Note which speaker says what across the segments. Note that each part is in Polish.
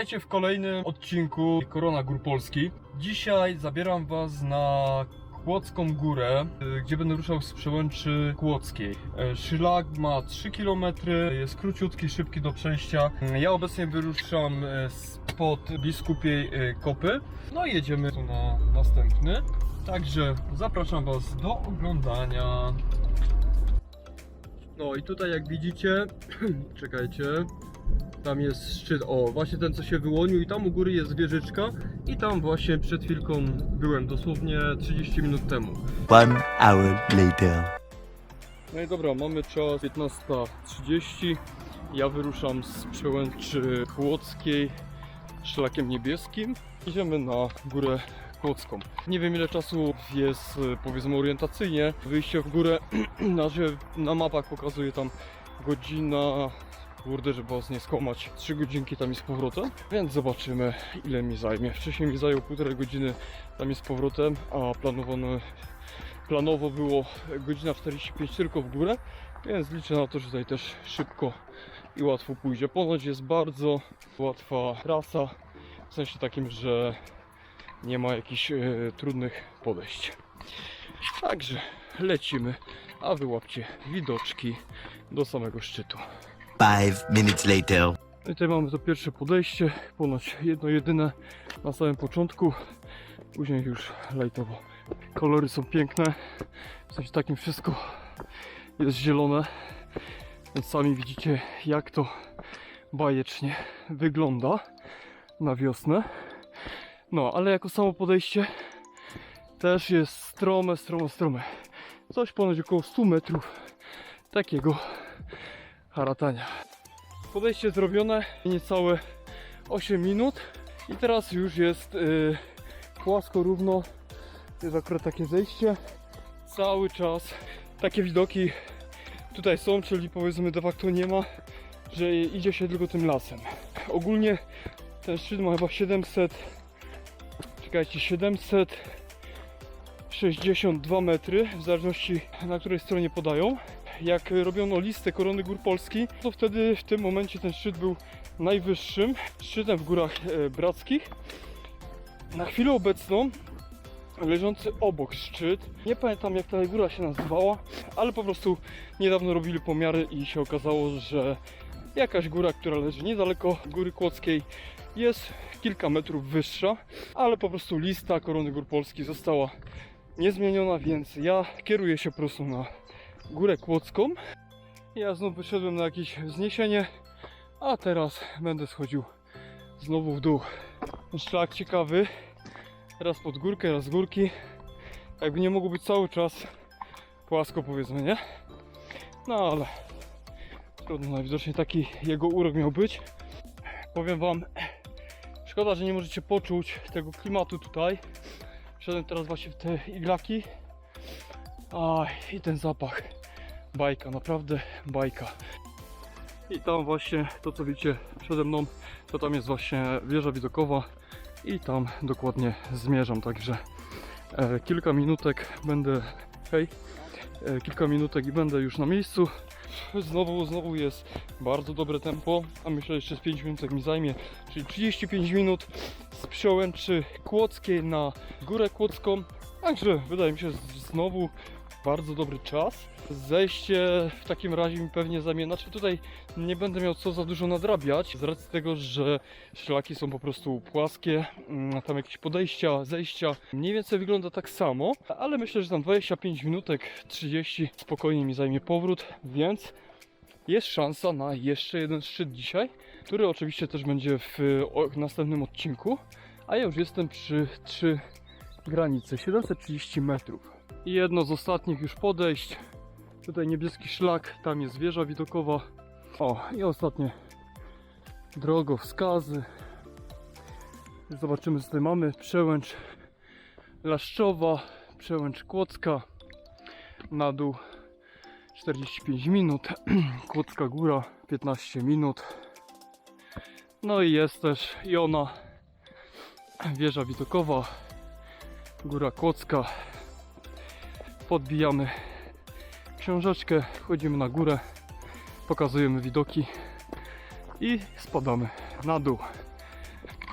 Speaker 1: Witajcie w kolejnym odcinku Korona Gór Polski. Dzisiaj zabieram Was na Kłodzką Górę, y, gdzie będę ruszał z przełęczy Kłodzkiej. Y, Szlak ma 3 km, jest króciutki, szybki do przejścia. Y, Ja obecnie wyruszam spod biskupiej kopy. No i jedziemy tu na następny. Także zapraszam Was do oglądania. No i tutaj jak widzicie, czekajcie, tam jest szczyt, o właśnie ten co się wyłonił i tam u góry jest wieżyczka i tam właśnie przed chwilką byłem, dosłownie 30 minut temu.
Speaker 2: One hour later.
Speaker 1: No i dobra, mamy czas 15.30, ja wyruszam z przełęczy Kłodzkiej szlakiem niebieskim. Idziemy na górę Kłodzką. Nie wiem ile czasu jest powiedzmy orientacyjnie. Wyjście w górę na, na mapach pokazuje tam godzina Kurde, żeby was nie skłamać, 3 godzinki tam i z powrotem, więc zobaczymy ile mi zajmie. Wcześniej mi zajął półtorej godziny tam i z powrotem, a planowano, planowo było godzina 45 tylko w górę, więc liczę na to, że tutaj też szybko i łatwo pójdzie. Ponoć jest bardzo łatwa trasa, w sensie takim, że nie ma jakichś e, trudnych podejść. Także lecimy, a wyłapcie widoczki do samego szczytu.
Speaker 2: Five minutes later.
Speaker 1: I tutaj mamy to pierwsze podejście, ponoć jedno jedyne na samym początku, później już lajtowo. Kolory są piękne, w sensie takim wszystko jest zielone, więc sami widzicie jak to bajecznie wygląda na wiosnę. No, ale jako samo podejście też jest strome, strome, strome. Coś ponad około 100 metrów takiego haratania. Podejście zrobione, niecałe 8 minut i teraz już jest yy, płasko, równo. Jest akurat takie zejście. Cały czas takie widoki tutaj są, czyli powiedzmy de facto nie ma, że idzie się tylko tym lasem. Ogólnie ten szczyt ma chyba 700, czekajcie, 762 metry, w zależności na której stronie podają jak robiono listę Korony Gór Polski, to wtedy w tym momencie ten szczyt był najwyższym szczytem w Górach e, Brackich. Na chwilę obecną leżący obok szczyt, nie pamiętam jak ta góra się nazywała, ale po prostu niedawno robili pomiary i się okazało, że jakaś góra, która leży niedaleko Góry Kłodzkiej jest kilka metrów wyższa, ale po prostu lista Korony Gór Polski została niezmieniona, więc ja kieruję się po prostu na Górę Kłodzką. Ja znów wyszedłem na jakieś wzniesienie, a teraz będę schodził znowu w dół. Szlak ciekawy, raz pod górkę, raz z górki. Jakby nie mogło być cały czas płasko powiedzmy, nie? No ale trudno, najwidoczniej taki jego urok miał być. Powiem wam, szkoda, że nie możecie poczuć tego klimatu tutaj. Wszedłem teraz właśnie w te iglaki. Aj, i ten zapach. Bajka, naprawdę bajka. I tam właśnie to co widzicie przede mną, to tam jest właśnie wieża widokowa i tam dokładnie zmierzam, także e, kilka minutek będę, hej, e, kilka minutek i będę już na miejscu. Znowu, znowu jest bardzo dobre tempo, a myślę, że jeszcze z 5 minut mi zajmie, czyli 35 minut z przełęczy Kłodzkiej na Górę Kłodzką. Także wydaje mi się znowu bardzo dobry czas. Zejście w takim razie mi pewnie zajmie. Znaczy tutaj nie będę miał co za dużo nadrabiać, z racji tego, że szlaki są po prostu płaskie, mm, tam jakieś podejścia, zejścia. Mniej więcej wygląda tak samo, ale myślę, że tam 25 minutek, 30 spokojnie mi zajmie powrót, więc jest szansa na jeszcze jeden szczyt dzisiaj, który oczywiście też będzie w następnym odcinku. A ja już jestem przy 3 granicy, 730 metrów. I jedno z ostatnich już podejść. Tutaj niebieski szlak, tam jest wieża widokowa. O, i ostatnie drogowskazy. Zobaczymy co tutaj mamy. Przełęcz Laszczowa, przełęcz Kłodzka. Na dół 45 minut. Kłodzka Góra 15 minut. No i jest też i ona. Wieża widokowa. Góra Kłodzka. Podbijamy książeczkę, wchodzimy na górę, pokazujemy widoki i spadamy na dół.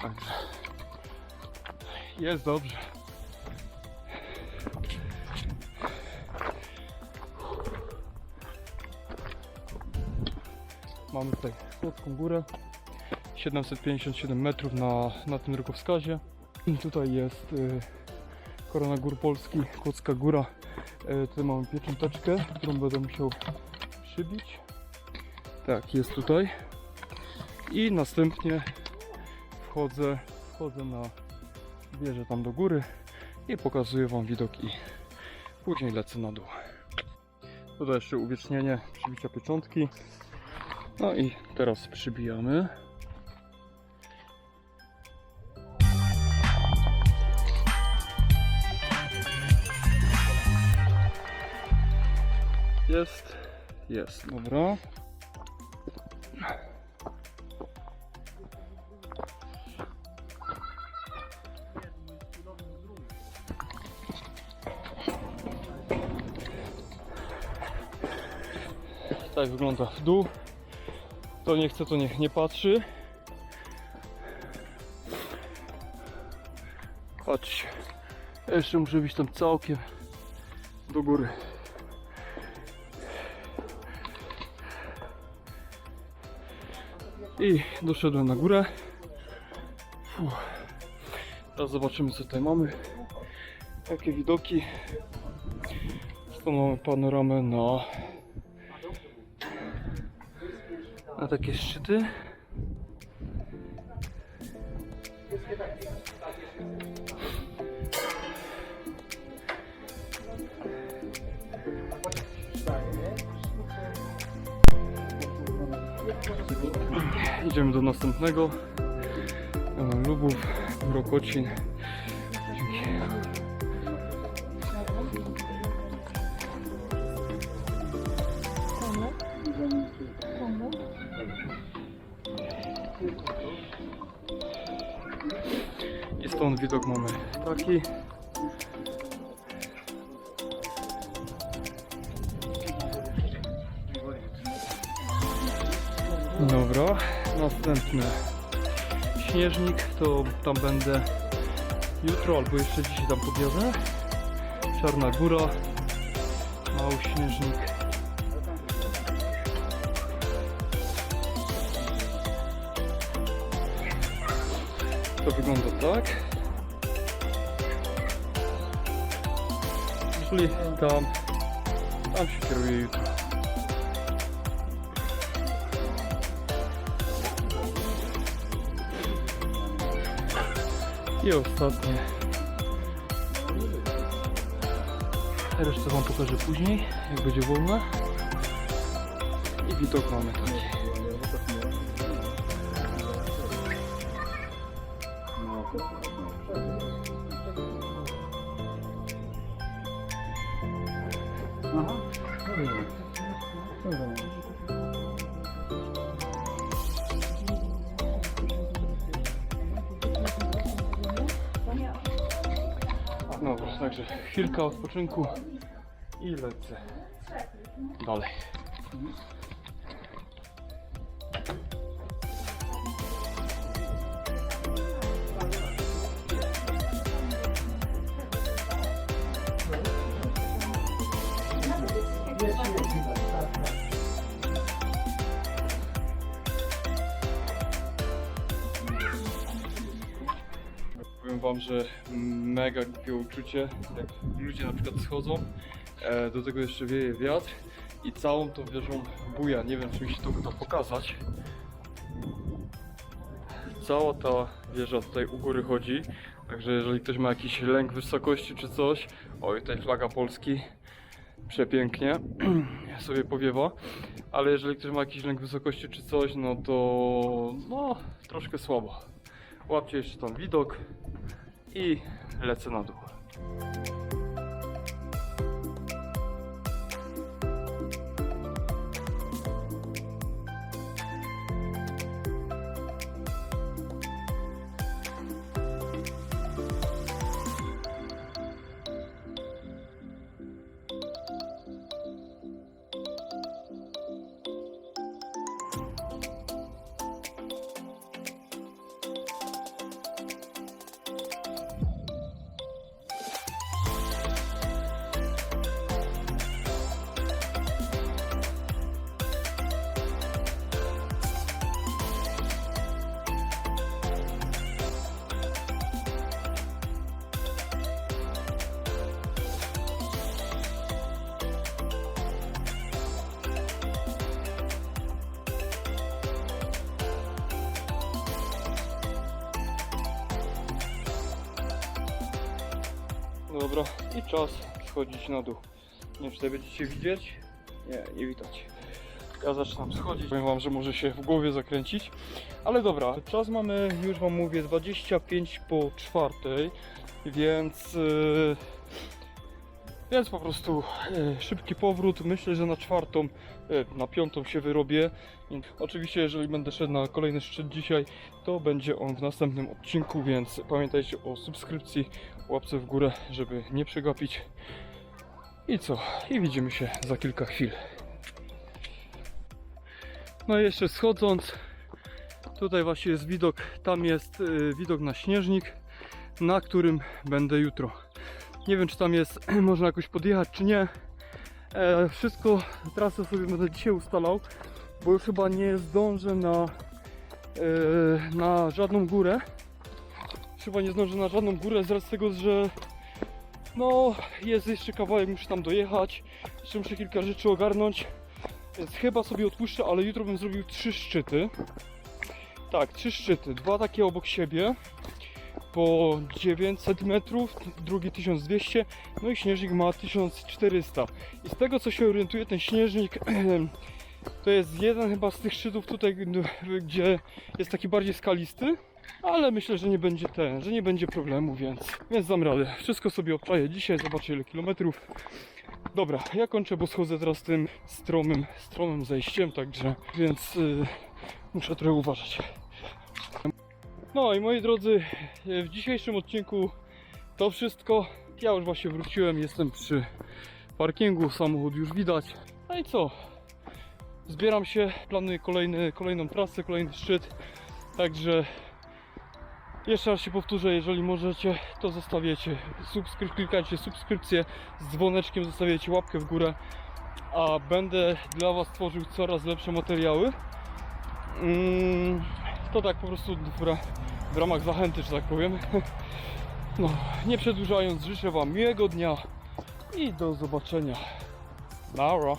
Speaker 1: Także jest dobrze. Mamy tutaj Kłodzką Górę. 757 metrów na, na tym drogowskazie. I tutaj jest y, Korona Gór Polski, Kłodzka Góra. Y, tutaj mamy piecząteczkę, którą będę musiał przybić. Tak, jest tutaj. I następnie wchodzę, wchodzę na wieżę tam do góry i pokazuję Wam widok i później lecę na dół. Tutaj jeszcze uwiecznienie przybicia pieczątki. No i teraz przybijamy. Jest, jest, dobra. Tak wygląda w dół. To nie chce, to niech nie patrzy. Patrzcie. Jeszcze muszę być tam całkiem do góry. I doszedłem na górę. Fuh. Teraz zobaczymy co tutaj mamy. Jakie widoki. Stąd mamy panoramę na na takie szczyty. Idziemy do następnego. E, Lubów, Rokocin. I stąd widok mamy taki. Dobra, następny śnieżnik, to tam będę jutro albo jeszcze dzisiaj tam podjadę. Czarna Góra, mały śnieżnik. To wygląda tak. Czyli tam, tam się kieruje jutro. I ostatnie. Resztę wam pokażę później, jak będzie wolne. I widok mamy taki. Dobra, także chwilka odpoczynku i lecę dalej. Powiem wam, że mega głupie uczucie, jak ludzie na przykład schodzą, e, do tego jeszcze wieje wiatr i całą tą wieżą buja. Nie wiem, czy mi się to uda pokazać. Cała ta wieża tutaj u góry chodzi, także jeżeli ktoś ma jakiś lęk wysokości czy coś, oj, tutaj flaga Polski, przepięknie sobie powiewa, ale jeżeli ktoś ma jakiś lęk wysokości czy coś, no to no, troszkę słabo. Łapcie jeszcze tam widok i lecę na dół. Dobra, i czas schodzić na dół. Nie wiem, czy tutaj będziecie widzieć. Nie, nie widać. Ja zaczynam schodzić. Powiem wam, że może się w głowie zakręcić. Ale dobra, czas mamy, już wam mówię, 25 po czwartej, więc... Yy, więc po prostu yy, szybki powrót. Myślę, że na czwartą, yy, na piątą się wyrobię. I Oczywiście, jeżeli będę szedł na kolejny szczyt dzisiaj, to będzie on w następnym odcinku, więc pamiętajcie o subskrypcji, łapce w górę, żeby nie przegapić. I co? I widzimy się za kilka chwil. No i jeszcze schodząc, tutaj właśnie jest widok, tam jest y, widok na śnieżnik, na którym będę jutro. Nie wiem, czy tam jest, można jakoś podjechać, czy nie. E, wszystko, trasę sobie będę dzisiaj ustalał, bo już chyba nie zdążę na, e, na żadną górę. Chyba nie zdążę na żadną górę z racji tego, że no jest jeszcze kawałek, muszę tam dojechać. Jeszcze muszę kilka rzeczy ogarnąć. Więc chyba sobie odpuszczę, ale jutro bym zrobił trzy szczyty. Tak, trzy szczyty. Dwa takie obok siebie. Po 900 metrów, drugi 1200, no i śnieżnik ma 1400. I z tego co się orientuję, ten śnieżnik to jest jeden chyba z tych szczytów tutaj, gdzie jest taki bardziej skalisty. Ale myślę, że nie będzie ten, że nie będzie problemu, więc, więc dam radę. Wszystko sobie obczaję dzisiaj, zobaczę ile kilometrów. Dobra, ja kończę, bo schodzę teraz tym stromym, stromym zejściem, także, więc y, muszę trochę uważać. No i moi drodzy, y, w dzisiejszym odcinku to wszystko. Ja już właśnie wróciłem, jestem przy parkingu, samochód już widać. No i co? Zbieram się, planuję kolejny, kolejną trasę, kolejny szczyt, także jeszcze raz się powtórzę, jeżeli możecie, to zostawiacie subskryp, klikajcie subskrypcję z dzwoneczkiem, zostawiacie łapkę w górę, a będę dla Was tworzył coraz lepsze materiały. Mm, to tak po prostu w, ra- w ramach zachęty, że tak powiem. No, nie przedłużając, życzę Wam miłego dnia i do zobaczenia. Nara.